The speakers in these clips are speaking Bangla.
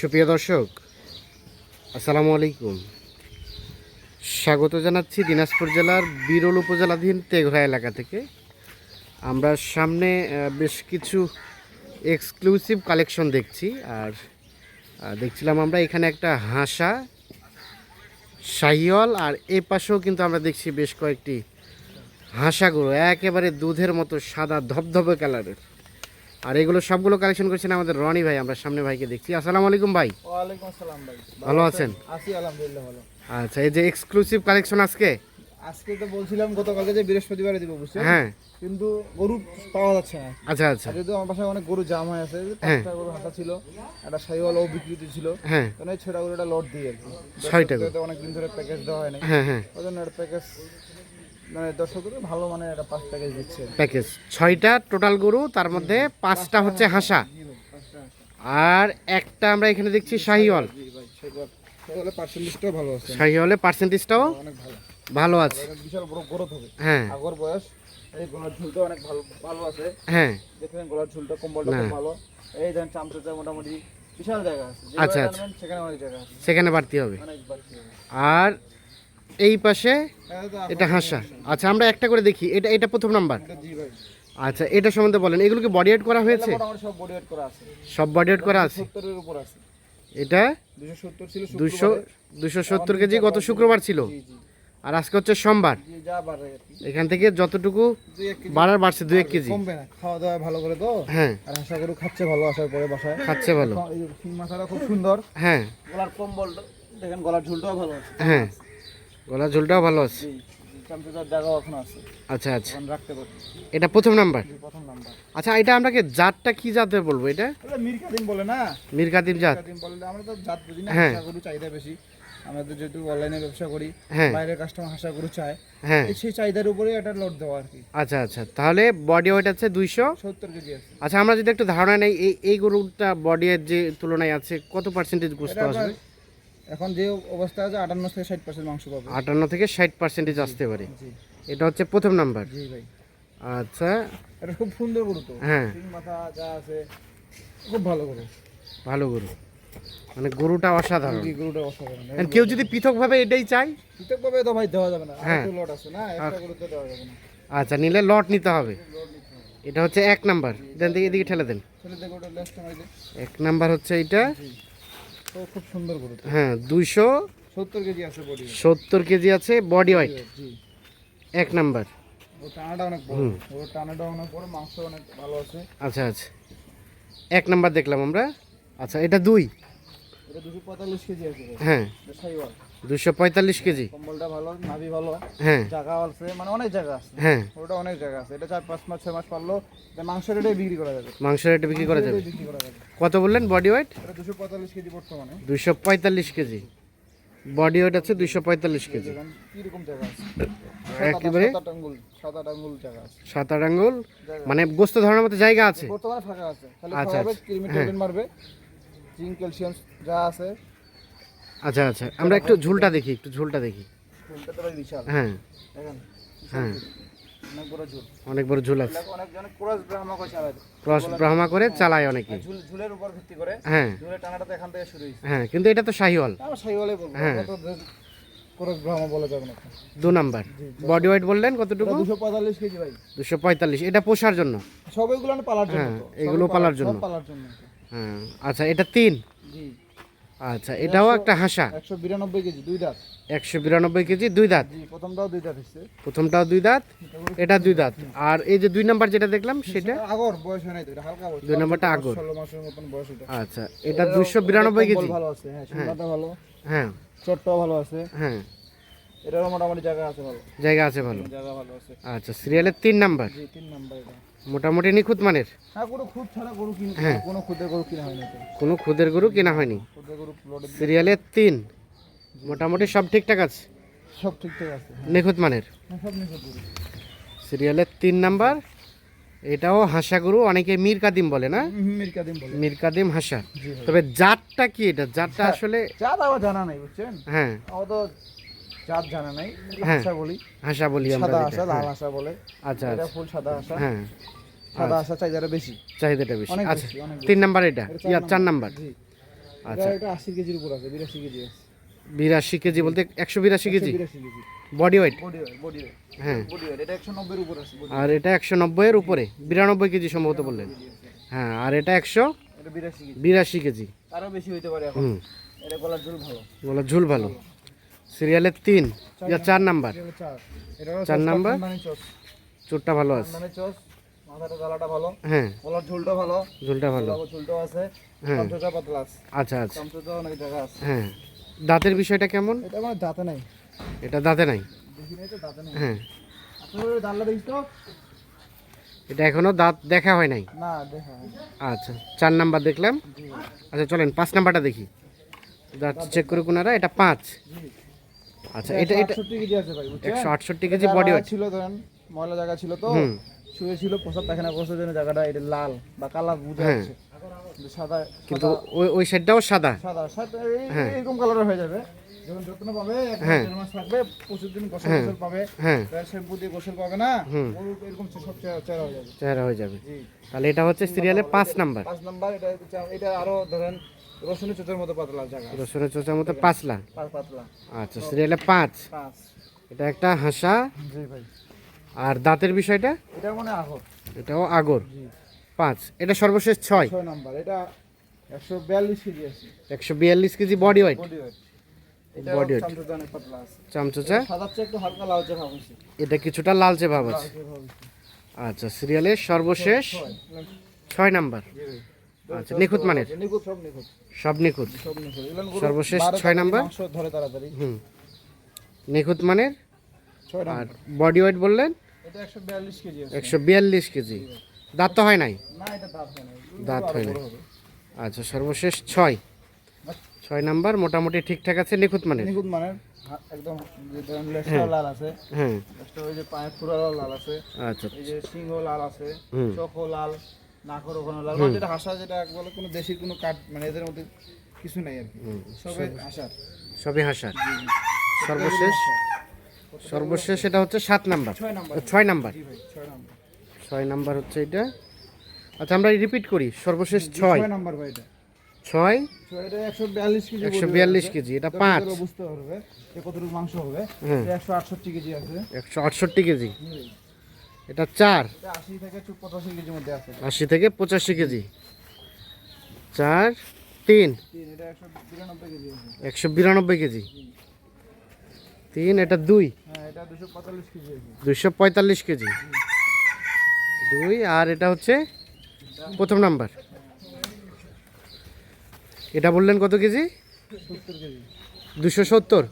সুপ্রিয় দর্শক, আসসালামু আলাইকুম। স্বাগত জানাচ্ছি দিনাজপুর জেলার বিরল উপজেলাধীন তেঘরা এলাকা থেকে। আমরা সামনে বেশ কিছু এক্সক্লুসিভ কালেকশন দেখছি। আর দেখছিলাম আমরা এখানে একটা হাসা, শাহিওয়াল, আর এ পাশেও কিন্তু আমরা দেখছি বেশ কয়েকটি হাঁসাগুলো একেবারে দুধের মতো সাদা ধবধবে কালারের আর এগুলো সবগুলো কালেকশন করছেন আমাদের রনি ভাই আমরা সামনে ভাইকে দেখছি। আসসালামু আলাইকুম ভাই। ওয়ালাইকুম আসসালাম ভাই। ভালো আছেন? আছি আলহামদুলিল্লাহ ভালো। আচ্ছা এই যে এক্সক্লুসিভ কালেকশন আজকে? আজকে তো বলছিলাম গতকালকে যে বৃহস্পতিবারে দিব বুঝছেন? হ্যাঁ। কিন্তু গরু পাওয়া যাচ্ছে না। আচ্ছা আচ্ছা। যেহেতু আমার বাসায় অনেক গরু জাম হয়ে আছে হ্যাঁ। পাঁচটা গরু হাঁটা ছিল একটা সাইওয়ালাও বিক্রিত ছিল। হ্যাঁ। তো ছয়টা গরুটা লোড দিই আর কি। ছয়টা গরু। অনেক দিন ধরে প্যাকেজ দেওয়া হয় না হ্যাঁ হ্যাঁ। ওই জন্য একটা প্যাকেজ মানে দর্শকদের ভালো মানে একটা পাঁচ প্যাকেজ দিচ্ছে। প্যাকেজ ছয়টা টোটাল গরু তার মধ্যে পাঁচটা হচ্ছে হাসা। আর একটা আমরা এখানে দেখছি শাহিওয়াল। শাহিওয়ালের পার্সেন্টেজটাও ভালো আছে। এটা বিশাল বড় গ্রোথ হবে হ্যাঁ। আগর বয়স এই গলার ঝুলটা অনেক ভালো ভালো আছে হ্যাঁ দেখেন গলার ঝুলটা কম্বলটা খুব ভালো। এই দেখেন চামচাটা মোটামুটি বিশাল জায়গা আছে। আচ্ছা, আচ্ছা। সেখানে অনেক জায়গা আছে সেখানে বাড়তি হবে অনেক বাড়তি হবে। আর এই পাশে এটা তো হাসা। আচ্ছা আমরা একটা করে দেখি। এটা এটা প্রথম নাম্বার? এটা আচ্ছা এটা সম্বন্ধে বলেন। এগুলো কি বডি করা হয়েছে? সব বডি ওয়েট করা আছে। এটা? দুশো দুশো সত্তর কেজি গত শুক্রবার ছিল। আর আজকে হচ্ছে সোমবার। এখান থেকে যতটুকু বাড়ার বাড়ছে দু এক কেজি। কমবে না। খাওয়া দাওয়া ভালো করে তো? হ্যাঁ। আর আশা করি খাচ্ছে ভালো আসার পরে বাসায়। খাচ্ছে ভালো। মাথাটা খুব সুন্দর। হ্যাঁ। গলার কম্বলটা দেখেন গলার ঝুলটাও ভালো হ্যাঁ। গলা ঝোলটাও ভালো আছে? আচ্ছা আচ্ছা। এটা প্রথম নাম্বার? নাম্বার। আচ্ছা এটা আমরাকে জাতটা কি জাতের বলব এটা? এটা মীর কাদিম বলে না? মীর জাত। বলে আমরা তো জাত বুঝি না হ্যাঁ। চাহিদা বেশি। আমাদের যেহেতু অনলাইনে ব্যবসা করি হ্যাঁ। বাইরের কাস্টমার হাঁসা গরু চায়। হ্যাঁ। সেই চাহিদার উপরে একটা লোড দেওয়া আর কি। আচ্ছা আচ্ছা। তাহলে বডি ওয়েট আছে দুইশো? সত্তর কেজি আছে। আচ্ছা আমরা যদি একটু ধারণা নেই এই এই গরুটা বডি এর যে তুলনায় আছে কত পার্সেন্টেজ বুঝতে এটা আসবে? এখন যে অবস্থা আছে আটান্ন থেকে ষাট পার্সেন্ট মাংস পাবে। আটান্ন থেকে ষাট পার্সেন্টেজ আসতে পারে। এটা হচ্ছে প্রথম নাম্বার জি ভাই। আচ্ছা। এটা খুব সুন্দর গরু তো। হ্যাঁ। মাথা যা আছে খুব ভালো গরু। ভালো গরু। মানে গরুটা অসাধারণ। জি গরুটা অসাধারণ। কেউ যদি পৃথকভাবে এটাই চাই পৃথক ভাবে তো ভাই দেওয়া যাবে না। হ্যাঁ। লট আছে না একটা গরুতে দেওয়া যাবে না। আচ্ছা নিলে লট নিতে হবে। এটা হচ্ছে এক নাম্বার দেন দিকে এদিকে ঠেলে দেন। এক নাম্বার হচ্ছে এটা তো খুব সুন্দর গরু হ্যাঁ দুইশো সত্তর কেজি আছে বডি সত্তর কেজি আছে বডি ওয়েট এক নাম্বার। ও টানাটা অনেক বড়। ও টানাটা অনেক বড় মাংস অনেক ভালো আছে। আচ্ছা আচ্ছা। এক নাম্বার দেখলাম আমরা। আচ্ছা এটা দুই। হ্যাঁ। দুশো পঁয়তাল্লিশ কেজি। কম্বলটা ভালো নাভি ভালো। হ্যাঁ। জায়গা আছে মানে অনেক জায়গা আছে। হ্যাঁ। ওটা অনেক জায়গা আছে। এটা চার পাঁচ মাস ছয় মাস পারল মাংস রেটে বিক্রি করা যাবে। মাংস রেটে বিক্রি করা যাবে। কত বললেন? বডি ওয়েট দুশো পঁয়তাল্লিশ কেজি বর্তমানে। দুশো পঁয়তাল্লিশ কেজি। বডি ওয়েট আছে দুশো পঁয়তাল্লিশ কেজি। দেখেন জায়গা আছে। একেবারে সাত আট আঙ্গুল মানে গোস্ত ধরার মতো জায়গা আছে? আচ্ছা, আচ্ছা। জিঙ্ক ক্যালসিয়াম যা আছে। আচ্ছা আচ্ছা। আমরা একটু ঝুলটা দেখি একটু ঝুলটা দেখি। ঝুলটা তো ভাই বিশাল। হ্যাঁ। দেখেন হ্যাঁ। অনেক বড় ঝুল। অনেক বড় ঝুল আছে। অনেক জনে ক্রস ব্রাহ্মা করে চালায়। ক্রস ব্রাহ্মা করে চালায় অনেকে। ঝুল ঝুলের উপর ভিত্তি করে হ্যাঁ। ঝুলের টানাটা তো এখান থেকে শুরু হ্যাঁ কিন্তু এটা তো শাহিওয়াল। আমরা বলব। হ্যাঁ। ক্রস ব্রাহ্মা বলে যাবে না। দু নাম্বার। বডি ওয়েট বললেন কতটুকু? কেজি ভাই। এটা পোষার জন্য? সব এগুলো পালার জন্য হ্যাঁ, তো। এগুলো পালার জন্য। পালার জন্য। হ্যাঁ আচ্ছা এটা তিন? জি। আচ্ছা এটাও একটা হাসা। একশো বিরানব্বই কেজি দুই দাঁত। একশো বিরানব্বই কেজি দুই দাঁত? প্রথমটাও দুই দাঁত এসছে প্রথমটাও দুই দাঁত এটা দুই দাঁত। আর এই যে দুই নাম্বার যেটা দেখলাম সেটা? আগর বয়স হয় নাই তো হালকা বয়স। দুই নাম্বারটা আগর। ষোলো মাসের মতন বয়স এটা। আচ্ছা এটা দুইশো বিরানব্বই কেজি। ভালো আছে হ্যাঁ সুন্দরটা ভালো। হ্যাঁ। চটটাও ভালো আছে। হ্যাঁ। এটারও মোটামুটি জায়গা আছে ভালো। জায়গা আছে ভালো? জায়গা ভালো আছে। আচ্ছা সিরিয়ালের তিন নাম্বার জি তিন নাম্বার এটা। মোটামুটি নিখুঁত মানের? হ্যাঁ কোনো খুদ ছাড়া গরু কিনে হ্যাঁ। কোনো খুদের গরু কিনা হয়নি কোনো খুদের গরু কেনা হয়নি? খুদের গরু প্লটে সিরিয়ালের তিন? মোটামুটি সব ঠিকঠাক আছে? সব ঠিকঠাক আছে হ্যাঁ। নিখুঁত মানের? হ্যাঁ, সব নিখুঁত গরু। সিরিয়ালের তিন নাম্বার এটাও হাসা গরু অনেকে মীর কাদিম বলে না? মিরকা দিন বলে। মীর কাদিম হাসা। তবে জাতটা কি এটা? জাতটা আসলে জাত আমার জানা নাই বুঝছেন? হ্যাঁ। তো জাত জানা নাই হ্যাঁ। বলি। হাসা বলি আমরা সাদা। আশা লাল আশা বলে। আচ্ছা এটা আচ্ছা। ফুল সাদা আশা। হ্যাঁ। সাদা আশা চাহিদাটা বেশি। চাহিদাটা বেশি। আচ্ছা। তিন নাম্বার এটা? ইয়া চার নাম্বার। আচ্ছা। এটা আশি কেজির উপর আছে বিরাশি কেজি আছে। বিরাশি কেজি বলতে একশো বিরাশি KG? Body weight body body হ্যাঁ। এটা একশো নব্বইয়ের উপর আছে আর এটা একশো নব্বইয়ের উপরে? বিরানব্বই কেজি সম্ভবত বললেন। হ্যাঁ আর এটা একশো বিরাশি কেজি। আরও বেশি হইতে পারে এখন। হুম। এটা গলার ঝুল ভালো। বলো ঝুল ভালো। সিরিয়ালের তিন ইয়া চার নাম্বার? এটা চার। নাম্বার? চোরটা ভালো আছে। হ্যাঁ। ঝুলটা ভালো। ঝুলটা ভালো। আছে। হ্যাঁ। আচ্ছা আচ্ছা। হ্যাঁ। দাঁতের বিষয়টা কেমন? এটা দাঁতে নাই। এটা দাঁতে নাই? হ্যাঁ। এটা এখনও দাঁত দেখা হয় নাই। আচ্ছা চার নাম্বার দেখলাম। আচ্ছা চলেন পাঁচ নাম্বারটা দেখি। দাঁত চেক করে কোনারা এটা পাঁচ। আচ্ছা এটা এটা 68 কেজি আছে ভাই বুঝছেন? একশো আটষট্টি কেজি বডি ওয়েট ছিল ধরেন ময়লা জায়গা ছিল তো শুয়ে ছিল প্রসাদ পায়খানা করছে জন্য জায়গাটা এটা লাল বা কালা বুঝা হ্যাঁ। যাচ্ছে। সাদা কিন্তু ওই ওই সাইডটাও সাদা। সাদা সাদা হ্যাঁ। এরকম কালারের হয়ে যাবে। যখন যত্ন পাবে এক মাস, হ্যাঁ। মাস থাকবে প্রচুর দিন গোসল। গোসল পাবে। হ্যাঁ। শ্যাম্পু দিয়ে গোসল পাবে না। এরকম সব চেহারা হয়ে যাবে। চেহারা হয়ে যাবে। জি। তাহলে এটা হচ্ছে সিরিয়ালে পাঁচ নাম্বার পাঁচ নাম্বার এটা এটা আরও ধরেন রসুনের চোচের মতো পাতলা জায়গা রসুনের চোচার মতো পাঁচলা পাতলা? আচ্ছা সিরিয়ালে পাঁচ। পাঁচ। এটা একটা হাসা। জি ভাই। আর দাঁতের বিষয়টা? এটা মানে আহত এটাও আগর। পাঁচ। এটা সর্বশেষ ছয়। ছয় নাম্বার। এটা একশো বিয়াল্লিশ কেজি আছে। একশো বিয়াল্লিশ KG body weight body weight এটা চামচোচা একটু হালকা লালচে ভাব কিছুটা লালচে ভাব আছে। আচ্ছা সিরিয়ালের সর্বশেষ ছয়। নাম্বার। আচ্ছা নিখুঁত নিখুঁত সব নিখুঁত। সব সর্বশেষ ছয় নাম্বার? ধরে তাড়াতাড়ি। হুম। নিখুঁত মানের? আর বডি ওয়েট বললেন? একশো বিয়াল্লিশ কেজি দাঁত তো হয় নাই? দাঁত হয় না এগুলো দাঁত আরও বড় না। হবে। আচ্ছা সর্বশেষ ছয়। ছয় নাম্বার মোটামুটি ঠিকঠাক আছে নিখুঁত মানের? নিখুঁত মানের। একদম যে ধরেন লেজটাও লাল আছে। হ্যাঁ। ওই যে পায়ের ফুরাও লাল আছে। আচ্ছা। এই যে সিংহ লাল আছে। চোখও লাল। নাকর ওখানে লাল যেটা হাসা যেটা বলে কোনো দেশির কোনো কাঠ মানে এদের মধ্যে কিছু নাই আর কি। হাসার সবই হাসার সর্বশেষ? সর্বশেষ এটা হচ্ছে সাত নাম্বার। ছয় নাম্বার। ছয় নাম্বার। হচ্ছে এটা। আচ্ছা আমরা রিপিট করি। সর্বশেষ ছয়। নাম্বার ভাই এটা। ছয়? একশো বিয়াল্লিশ কেজি এটা পাঁচ। বুঝতে পারবে কতটুকু মাংস হবে। একশো আটষট্টি কেজি আছে। একশো আটষট্টি কেজি। এটা চার। আশি থেকে পঁচাশি কেজি। চার তিন। একশো বিরানব্বই কেজি তিন এটা দুই। হ্যাঁ দুইশো পঁয়তাল্লিশ কেজি দুই আর এটা হচ্ছে প্রথম নাম্বার। এটা বললেন কত কেজি? দুশো সত্তর।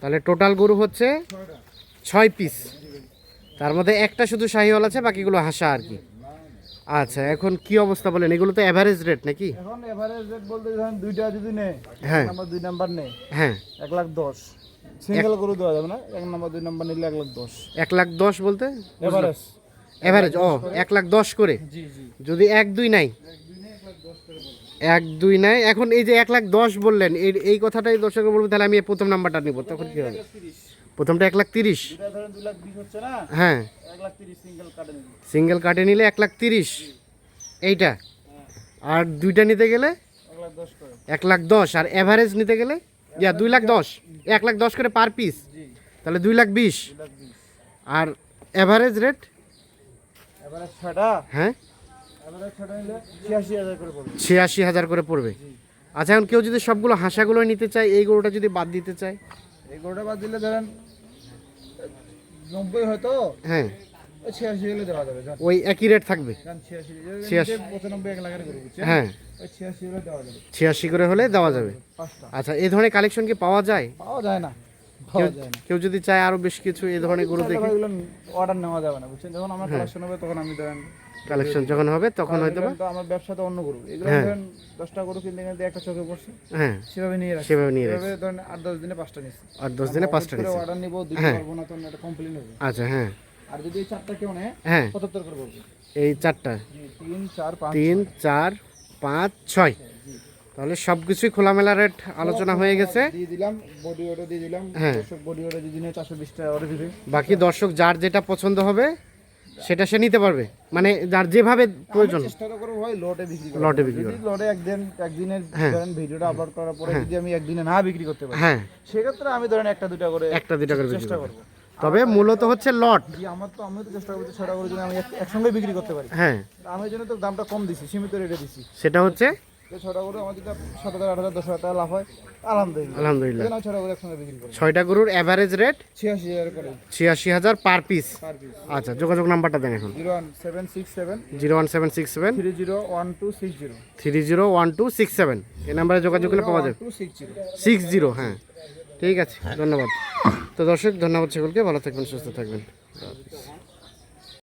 তাহলে টোটাল গরু হচ্ছে ছয় পিস। তার মধ্যে একটা শুধু শাহিওয়াল আছে বাকিগুলো হাসা আর কি। আচ্ছা এখন কি অবস্থা বলেন? এগুলো তো এভারেজ রেট নাকি? এখন এভারেজ রেট বলতে ধরেন দুইটা যদি নেয় হ্যাঁ। নাম্বার দুই নাম্বার নেয় হ্যাঁ। এক লাখ দশ। সিঙ্গেল গরু দেওয়া যাবে না এক নাম্বার দুই নাম্বার নিলে এক লাখ দশ। এক লাখ দশ বলতে? এভারেজ এভারেজ ও এক লাখ দশ করে? যদি এক দুই নাই? এক দুই নাই। এখন এই যে এক লাখ দশ বললেন এই এই কথাটাই দর্শকের বলব তাহলে আমি প্রথম নাম্বারটা নিব তখন কি হবে? প্রথমটা এক লাখ তিরিশ। হ্যাঁ। সিঙ্গেল কাটে নিলে। এক লাখ তিরিশ। এইটা। হ্যাঁ। আর দুইটা নিতে গেলে? এক লাখ দশ আর অ্যাভারেজ নিতে গেলে? ইয়া দুই লাখ দশ। এক লাখ দশ করে পার পিস তাহলে দুই লাখ বিশ। আর অ্যাভারেজ রেট হ্যাঁ। এবারে ছিয়াশি হাজার করে পড়বে। ছিয়াশি হাজার করে পড়বে। আচ্ছা এখন কেউ যদি সবগুলো হাঁসাগুলো নিতে চায় এই গরুটা যদি বাদ দিতে চায়? এই গরুটা বাদ দিলে ধরেন নব্বই হয়তো? হ্যাঁ। ছিয়াশি হলে দেওয়া যাবে ওই একই রেট থাকবে? হ্যাঁ। ছিয়াশি করে হলে দেওয়া যাবে। আচ্ছা এই ধরনের কালেকশন কি পাওয়া যায়? পাওয়া যায় না। কেউ যদি চায় আরও বেশ কিছু এই ধরনের গরু দেখে অর্ডার নেওয়া যাবে না বুঝছেন? যখন আমার কালেকশন হবে তখন আমি ধরেন কালেকশন যখন হবে তখন হয়তো বা তো আমার ব্যবসাতে অন্য গরু। এগুলো হ্যাঁ। ধরেন দশটা গরু কিনতে কিনতে একটা চোখে পড়ছে। হ্যাঁ। সেভাবে নিয়ে রাখছি। সেভাবে নিয়ে এভাবে ধরেন আট দশ দিনে পাঁচটা নিচ্ছি আর দশ দিনে পাঁচটা নিচ্ছে অর্ডার নিবো দিতে হ্যাঁ। পারব না তখন এটা কমপ্লেন হবে আচ্ছা হ্যাঁ। আর যদি এই চারটা কেউ নেয় হ্যাঁ। পঁচাত্তর করে বলব। এই চারটা। তিন চার পাঁচ তিন চার পাঁচ ছয়। তাহলে সব কিছুই খোলামেলা রেট আলোচনা হয়ে গেছে। দিয়ে দিলাম বডি দিয়ে দিলাম। হ্যাঁ। বডি চারশো বিশ টাকা দিবে। বাকি দর্শক যার যেটা পছন্দ হবে সেটা সে নিতে পারবে। মানে যার যেভাবে প্রয়োজন। চেষ্টা ভাই লটে বিক্রি। লটে বিক্রি লটে একদিন একদিনের হ্যাঁ। ধরেন ভিডিওটা আপলোড করার পরে যদি আমি একদিনে না বিক্রি করতে পারি হ্যাঁ। সেক্ষেত্রে আমি ধরেন একটা দুটা করে একটা দুটা করে চেষ্টা করবে। তবে মূলত হচ্ছে লট আমার তো আমি তো চেষ্টা করছি ছটা করে যদি আমি একসঙ্গে বিক্রি করতে পারি। হ্যাঁ। আমি জন্য তো দামটা কম দিছি সীমিত রেটে দিছি। সেটা হচ্ছে ছটা আমার সাত হাজার আট হাজার দশ হাজার টাকা লাভ হয়। আলহামদুলিল্লাহ। আলহামদুলিল্লাহ। এই জন্য আমি ছটা করে একসঙ্গে বিক্রি করি। ছয়টা গরুর অ্যাভারেজ রেট ছিয়াশি হাজার করে। ছিয়াশি হাজার পার পিস আচ্ছা যোগাযোগ নাম্বারটা দেন এখন। Zero one seven six seven. Zero one seven six seven. Three zero one two six zero. Three zero one two six seven. এই নাম্বারে যোগাযোগ করলে পাওয়া যাবে। Six zero. হ্যাঁ। ঠিক আছে ধন্যবাদ। তো দর্শক ধন্যবাদ সকলকে। ভালো থাকবেন সুস্থ থাকবেন।